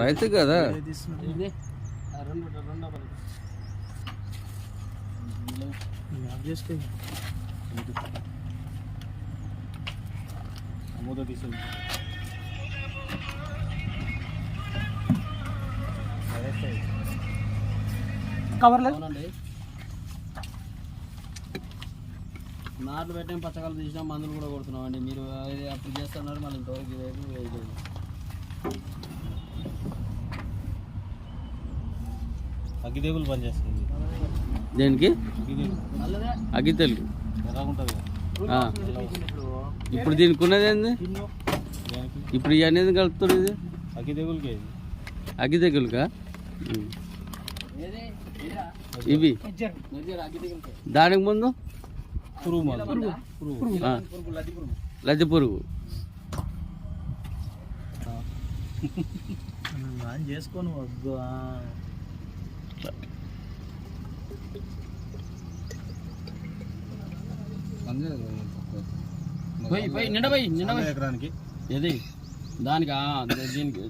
రైతు కదా. అవునండి. నాట్లు పెట్టాం పచ్చకాయలు తీసినాం మందులు కూడా కొడుతున్నాం అండి మీరు అప్పుడు చేస్తున్నారు మళ్ళీ ఇంతవరకు అగ్గిదేవులు పని చేస్తుంది. దేనికి? అగ్గితెలు ఎలా ఉంటుంది ఆ. ఇప్పుడు దీనికి ఉన్నది ఏంది ఇప్పుడు ఇవన్నీ ఎందుకు కలుపుతుంది ఇది? అగ్గిదేవులకి ఇది. అగ్గి తెగులుగా ఏది ఇదా? ఇవి. దానికి ముందు. లజ్జ పురుగు. చేసుకోను పోయి పోయి నిండ పోయి నిండ ఎకరానికి. ఏది? దానికి దీనికి